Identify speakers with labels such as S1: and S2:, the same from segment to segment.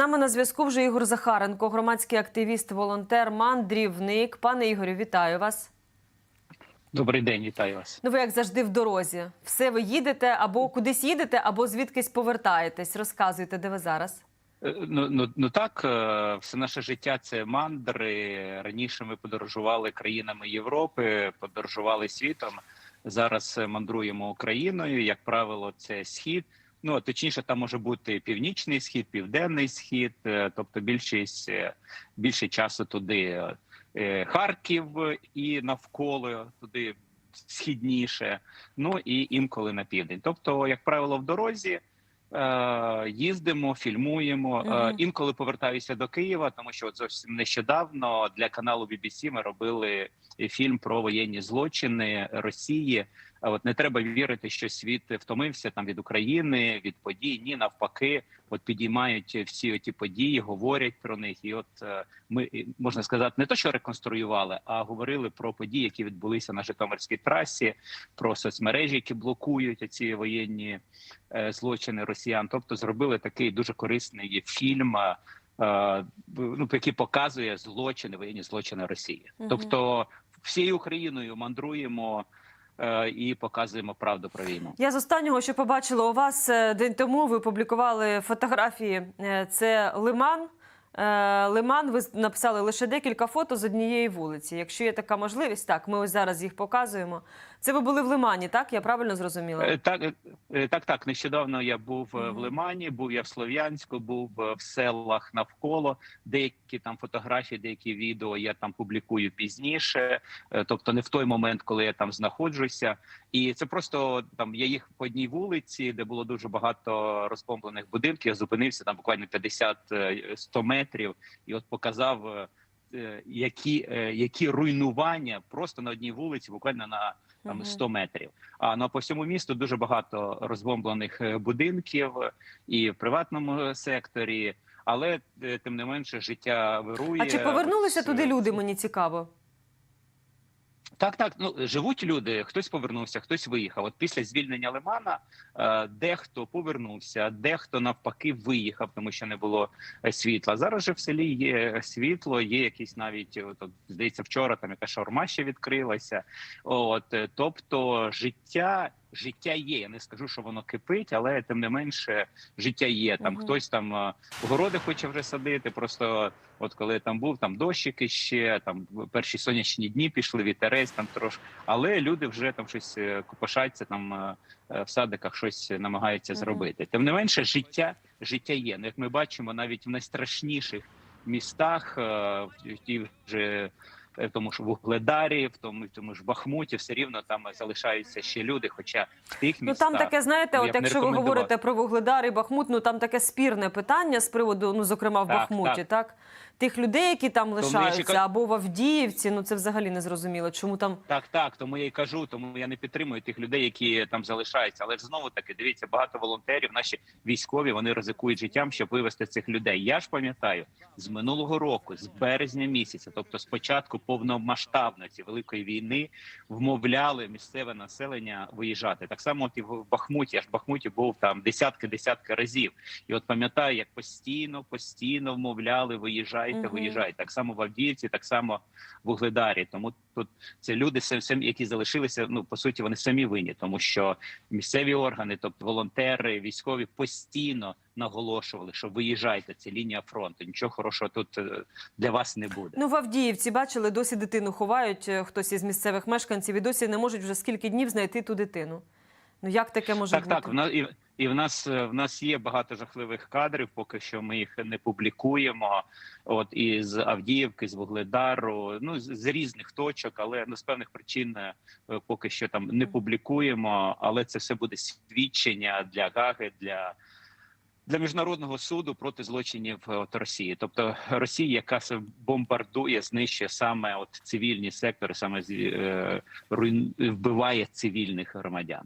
S1: нами на зв'язку вже Ігор Захаренко, громадський активіст, волонтер, мандрівник. Пане Ігорю, вітаю вас.
S2: Добрий день, вітаю вас.
S1: Ну, ви як завжди в дорозі. Все ви їдете або кудись їдете, або звідкись повертаєтесь. Розказуйте, де ви зараз.
S2: Е, Ну, ну, ну так, е, все наше життя це мандри. Раніше ми подорожували країнами Європи, подорожували світом. Зараз е, мандруємо Україною. Як правило, це схід. Ну точніше, там може бути північний схід, південний схід, е, тобто більшість е, більше часу туди. Е, Харків і навколо туди східніше. Ну і інколи на південь. Тобто, як правило, в дорозі. Їздимо, фільмуємо. Е,
S1: Мгм.
S2: інколи повертаюся до Києва, тому що от зовсім нещодавно для каналу BBC ми робили фільм про воєнні злочини Росії. От не треба вірити, що світ втомився там від України, від подій. Ні, навпаки, от підіймають всі ті події, говорять про них. І от е, ми можна сказати, не то, що реконструювали, а говорили про події, які відбулися на Житомирській трасі, про соцмережі, які блокують ці воєнні е, злочини росіян. Тобто зробили такий дуже корисний фільм, е, ну, який показує злочини, воєнні злочини Росії. Тобто всією Україною мандруємо. Е, І показуємо правду про війну.
S1: Я з останнього, що побачила у вас е, день тому, ви публікували фотографії. Е, Це Лиман. Е, Лиман, ви написали лише декілька фото з однієї вулиці. Якщо є така можливість, так ми ось зараз їх показуємо. Це ви були в Лимані, так? Я правильно зрозуміла?
S2: Е, Так, е, так, так. Нещодавно я був е, в Лимані, був я в Слов'янську, був в селах навколо. Деякі там фотографії, деякі відео я там публікую пізніше, тобто не в той момент, коли я там знаходжуся. І це просто там я їх по одній вулиці, де було дуже багато розбомблених будинків. Я зупинився там буквально 50-100 метрів, і от показав. е, е, Які, е, які руйнування просто на одній вулиці, буквально на там
S1: Мгм.
S2: 100 метрів. А ну, а по всьому місту дуже багато розбомблених е, будинків і в приватному секторі, але е, тим не менше життя вирує.
S1: А чи повернулися туди
S2: е,
S1: люди? Мені цікаво.
S2: Так, так. Ну живуть люди. Хтось повернувся, хтось виїхав. От після звільнення Лимана е, дехто повернувся, дехто навпаки виїхав, тому що не було е, світла. Зараз же в селі є світло, є якісь навіть от, от, здається, вчора там яка шаурма ще відкрилася. От е, тобто, життя. Життя є. Я не скажу, що воно кипить, але тим не менше життя є. Там
S1: Мгм.
S2: хтось там е, городи хоче вже садити. Просто от коли я там був, там дощики ще там перші сонячні дні пішли, вітерець там трошки. Але люди вже там щось е, копошаться там е, в садиках, щось намагаються
S1: Мгм.
S2: зробити. Тим не менше, життя життя є. Ну, як ми бачимо, навіть в найстрашніших містах, в тій вже в тому ж Вугледарі, в тому, в тому ж Бахмуті, все рівно там залишаються ще люди. Хоча в тих
S1: Ну
S2: містах
S1: там таке, знаєте, от якщо ви говорите про Вугледар і Бахмут, ну там таке спірне питання з приводу, ну зокрема в
S2: Так,
S1: Бахмуті, так. Тих людей, які там лишаються,
S2: кажу-
S1: або в Авдіївці, ну це взагалі не зрозуміло. Чому там
S2: Так, так, тому я й кажу, тому я не підтримую тих людей, які там залишаються. Але ж знову таки, дивіться, багато волонтерів, наші військові, вони ризикують життям, щоб вивести цих людей. Я ж пам'ятаю з минулого року, з березня місяця, тобто з початку повномасштабної великої війни, вмовляли місцеве населення виїжджати. Так само, от і в Бахмуті. Я ж в Бахмуті був там десятки-десятки разів. І от пам'ятаю, як постійно, постійно вмовляли, виїжджайте,
S1: Мгм.
S2: виїжджайте. Так само в Авдіївці, так само в Угледарі. Тому тут це люди, які залишилися. Ну по суті, вони самі винні, тому що місцеві органи, тобто волонтери, військові, постійно наголошували, що виїжджайте. Це лінія фронту. Нічого хорошого тут е, для вас не буде.
S1: ну в Авдіївці бачили, досі дитину ховають е, хтось із місцевих мешканців і досі не можуть вже скільки днів знайти ту дитину. Ну як таке може
S2: так,
S1: бути?
S2: так. В нас і, і в нас е, в нас є багато жахливих кадрів. Поки що ми їх не публікуємо. От із Авдіївки, з Вугледару, ну з, з різних точок, але ну з певних причин поки що там не публікуємо. Але це все буде свідчення для Гаги для. Для міжнародного суду проти злочинів е, от Росії, тобто Росії, яка се бомбардує, знищує саме от цивільні сектори, саме е, руйн... вбиває цивільних громадян.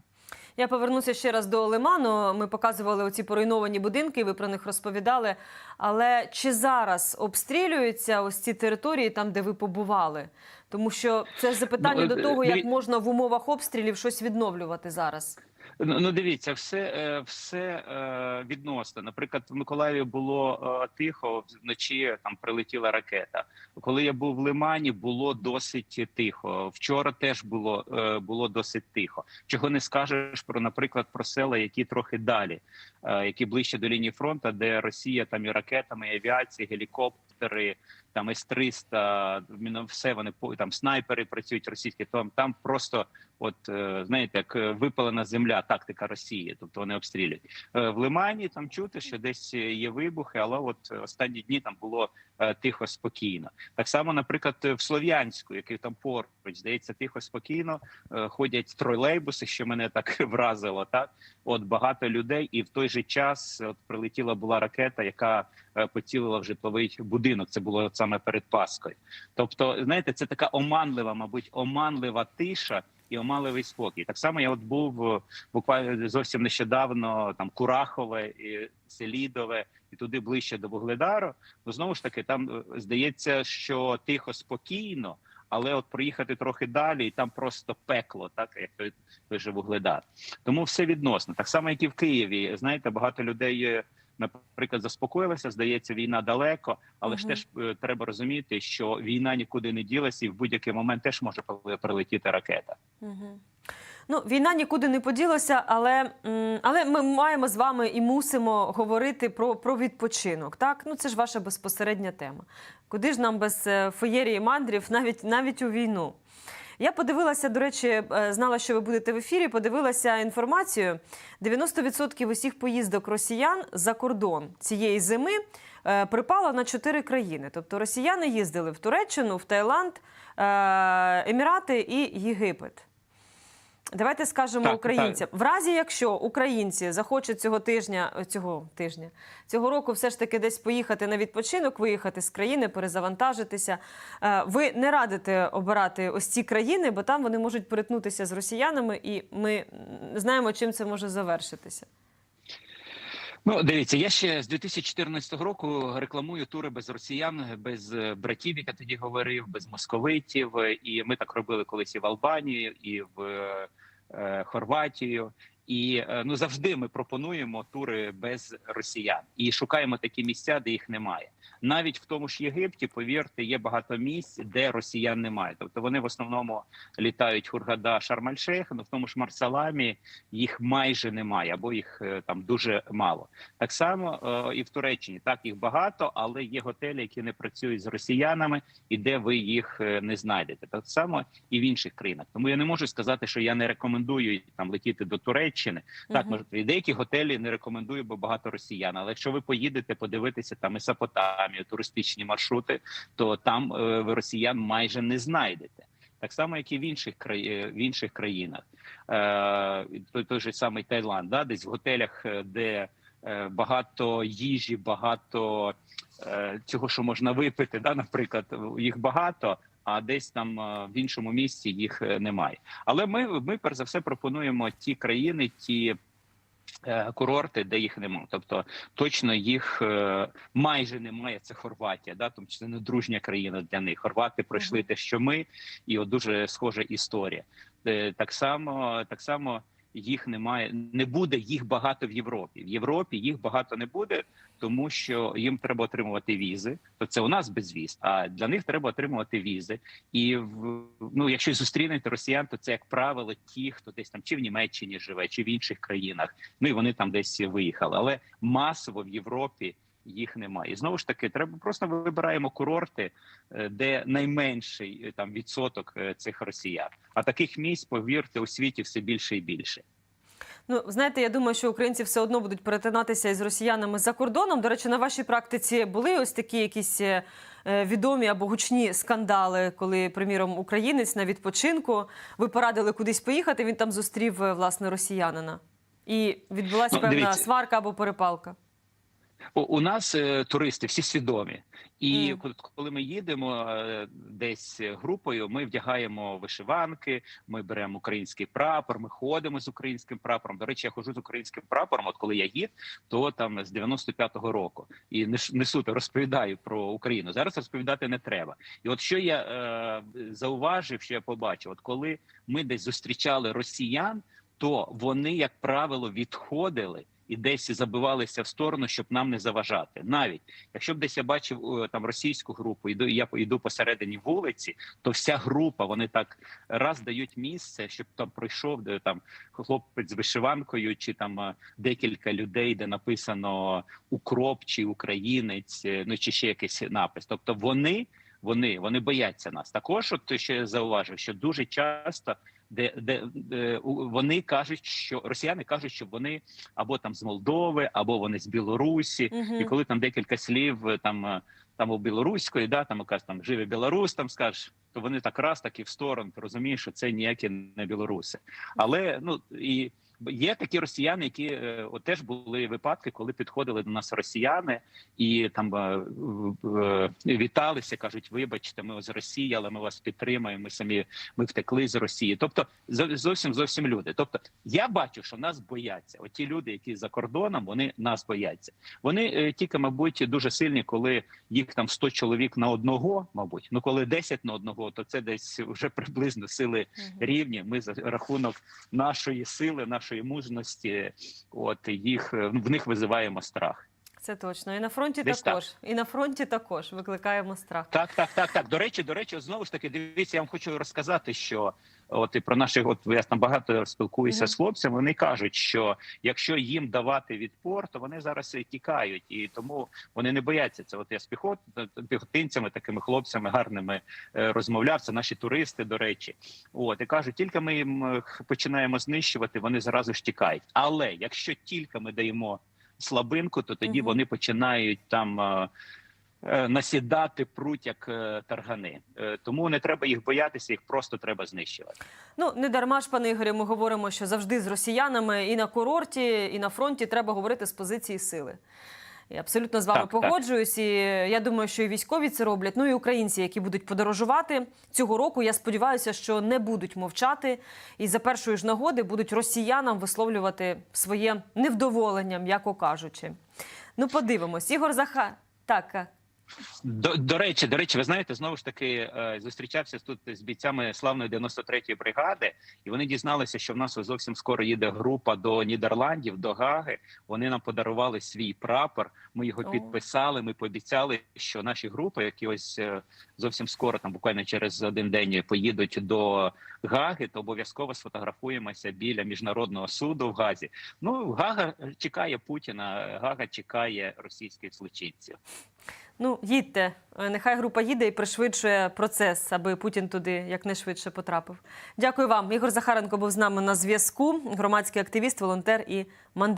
S1: Я повернуся ще раз до Лиману. Ми показували оці поруйновані будинки, ви про них розповідали. Але чи зараз обстрілюються ось ці території там, де ви побували? Тому що це запитання
S2: Ну,
S1: до того, як можна в умовах обстрілів щось відновлювати зараз.
S2: Ну, ну дивіться, все, е, все е, відносно. Наприклад, в Миколаєві було е, тихо, вночі там прилетіла ракета. Коли я був в Лимані, було досить тихо. Вчора теж було, було досить тихо. Чого не скажеш про, наприклад, про села, які трохи далі, які ближче до лінії фронту, де Росія там і ракетами, і авіації, гелікоптери, там С-300, міно- все вони там снайпери працюють російські. Там там просто от е, знаєте, як е, випалена земля, тактика Росії, тобто вони обстрілюють Е, в Лимані. Там чути, що десь є вибухи, але от останні дні там було е, тихо, спокійно. Так само, наприклад, в Слов'янську, який там поруч, здається, тихо, спокійно е, ходять тролейбуси, що мене так вразило. Так, от багато людей, і в той же час от прилетіла була ракета, яка е, поцілила в житловий будинок. Це було саме перед Паскою. Тобто, знаєте, це така оманлива, мабуть, оманлива тиша. І оманливий спокій. Так само я от був е, буквально зовсім нещодавно там Курахове, і Селідове, і туди ближче до Вугледару. Ну знову ж таки, там е, здається, що тихо, спокійно, але от проїхати трохи далі, і там просто пекло, так як той, той Вугледар. Тому все відносно. Так само, як і в Києві. Знаєте, багато людей. Наприклад, заспокоїлися, здається, війна далеко, але ж теж е, треба розуміти, що війна нікуди не ділася, і в будь-який момент теж може прилетіти ракета.
S1: Угу. Ну, війна нікуди не поділася, але, але ми маємо з вами і мусимо говорити про, про відпочинок. Так? Ну, це ж ваша безпосередня тема. Куди ж нам без е, феєрії мандрів навіть, навіть у війну? Я подивилася, до речі, е, знала, що ви будете в ефірі. Подивилася інформацію. 90% усіх поїздок росіян за кордон цієї зими е, припало на чотири країни. Тобто росіяни їздили в Туреччину, в Таїланд, е, Емірати і Єгипет. Давайте скажемо
S2: Так,
S1: українцям. В разі, якщо українці захочуть цього тижня, е, цього тижня, цього року все ж таки десь поїхати на відпочинок, виїхати з країни, перезавантажитися. е, Ви не радите обирати ось ці країни, бо там вони можуть перетнутися з росіянами, і ми знаємо, чим це може завершитися.
S2: Ну, дивіться, я ще з 2014 року рекламую тури без росіян, без е, братів, як я тоді говорив, без московитів. І ми так робили колись і в Албанії, і в е, е, Хорватію. І ну завжди ми пропонуємо тури без росіян і шукаємо такі місця, де їх немає. Навіть в тому ж Єгипті, повірте, є багато місць, де росіян немає. Тобто вони в основному літають Хургада, Шарм-Аль-Шейх, але в тому ж Марсаламі їх майже немає, або їх е, там дуже мало. Так само е, і в Туреччині так їх багато, але є готелі, які не працюють з росіянами, і де ви їх е, не знайдете. Так само і в інших країнах. Тому я не можу сказати, що я не рекомендую там летіти до Туреччини. Так, може і деякі готелі не рекомендую, бо багато росіян. Але якщо ви поїдете подивитися там Месопотамію, туристичні маршрути, то там е, ви росіян майже не знайдете. Так само, як і в інших е, в інших країнах. Е, той, той же самий Таїланд, да, десь в готелях, де багато їжі, багато цього, що можна випити, да, наприклад, їх багато. А десь там в іншому місці їх немає. Але ми, ми перш за все пропонуємо ті країни, ті курорти, де їх немає. Тобто точно їх е, майже немає. Це Хорватія, да, тому що це не дружня країна для них. Хорвати пройшли те, що ми, і от дуже схожа історія. Е, Так само, так само їх немає, не буде їх багато в Європі. В Європі їх багато не буде, тому що їм треба отримувати візи. То це у нас без віз, а для них треба отримувати візи. І в ну, якщо зустрінете росіян, то це як правило ті, хто десь там чи в Німеччині живе, чи в інших країнах. Ну і вони там десь виїхали. Але масово в Європі їх немає. І знову ж таки, треба просто вибираємо курорти, е, де найменший е, там відсоток е, цих росіян. А таких місць, повірте, у світі все більше і більше.
S1: Ну, знаєте, я думаю, що українці все одно будуть перетинатися із росіянами за кордоном. До речі, на вашій практиці були ось такі якісь відомі або гучні скандали, коли, приміром, українець на відпочинку ви порадили кудись поїхати. Він там зустрів власне росіянина, і відбулася
S2: Ну,
S1: певна
S2: дивіться.
S1: сварка або перепалка.
S2: У, у нас е, туристи всі свідомі, і коли- ми їдемо е, десь групою, ми вдягаємо вишиванки, ми беремо український прапор, ми ходимо з українським прапором. До речі, я ходжу з українським прапором. От коли я їд, то там з 95-го року і нес- несу та розповідаю про Україну. Зараз розповідати не треба. І от що я е, зауважив, що я побачив, от коли ми десь зустрічали росіян. то вони, як правило, відходили і десь забивалися в сторону, щоб нам не заважати. Навіть якщо б десь я бачив е, там російську групу, іду я йду посередині вулиці, то вся група вони так раз дають місце, щоб там пройшов де там хлопець з вишиванкою, чи там е, декілька людей, де написано укроп чи українець, е, ну чи ще якийсь напис. Тобто вони. Вони вони бояться нас. Також, от ще я зауважив, що дуже часто де, де, де вони кажуть, що росіяни кажуть, що вони або там з Молдови, або вони з Білорусі,
S1: Мгм.
S2: і коли там декілька слів е, там. е, Там у білоруської, да там якась там живе білорус, там скажеш, то вони так раз так і в сторону. Ти розумієш, що це ніякі не білоруси. Але ну і є такі росіяни, які е, от теж були випадки, коли підходили до нас росіяни і там е, е, віталися, кажуть: вибачте, ми з Росії, але ми вас підтримаємо. Ми самі ми втекли з Росії. Тобто, зо- зовсім зовсім люди. Тобто, я бачу, що нас бояться. Оті люди, які за кордоном, вони нас бояться. Вони тільки, мабуть, дуже сильні, коли їх там 100 чоловік на одного, мабуть. Ну коли 10 на одного, то це десь вже приблизно сили рівні. Ми за рахунок нашої сили, нашої мужності, от їх в них визиваємо страх.
S1: Це точно. І на фронті
S2: Десь
S1: також. І на фронті також викликаємо страх.
S2: Так, так, так, так. До речі, до речі, знову ж таки, дивіться, я вам хочу розказати, що от і про наших, от я там багато спілкуюся
S1: Мгм.
S2: з хлопцями. Вони кажуть, що якщо їм давати відпор, то вони зараз і тікають, і тому вони не бояться це. От я з піхот піхотинцями, такими хлопцями гарними е, розмовляв. Це наші туристи, до речі. От і кажуть, тільки ми їм е, починаємо знищувати, вони зразу ж тікають. Але якщо тільки ми даємо слабинку, то тоді вони починають там. е, насідати пруть як е, таргани. Е, Тому не треба їх боятися, їх просто треба знищувати.
S1: Ну не дарма ж, пане Ігорі, ми говоримо, що завжди з росіянами і на курорті, і на фронті треба говорити з позиції сили. Я абсолютно з вами
S2: Так, так.
S1: погоджуюсь, і я думаю, що і військові це роблять. Ну і українці, які будуть подорожувати цього року. Я сподіваюся, що не будуть мовчати і за першої ж нагоди будуть росіянам висловлювати своє невдоволення, м'яко кажучи. Ну, подивимось. Ігор Заха. Так,
S2: До, до речі, до речі, ви знаєте, знову ж таки е, зустрічався тут з бійцями славної 93-ї бригади, і вони дізналися, що в нас зовсім скоро їде група до Нідерландів, до Гаги. Вони нам подарували свій прапор. Ми його
S1: О.
S2: підписали. Ми пообіцяли, що наші групи, які ось е, зовсім скоро, там буквально через один день, поїдуть до Гаги, то обов'язково сфотографуємося біля міжнародного суду в Газі. Ну Гага чекає Путіна, Гага чекає російських злочинців.
S1: Ну, їдьте. Е, Нехай група їде і пришвидшує процес, аби Путін туди якнайшвидше потрапив. Дякую вам. Ігор Захаренко був з нами на зв'язку. Громадський активіст, волонтер і мандрівник.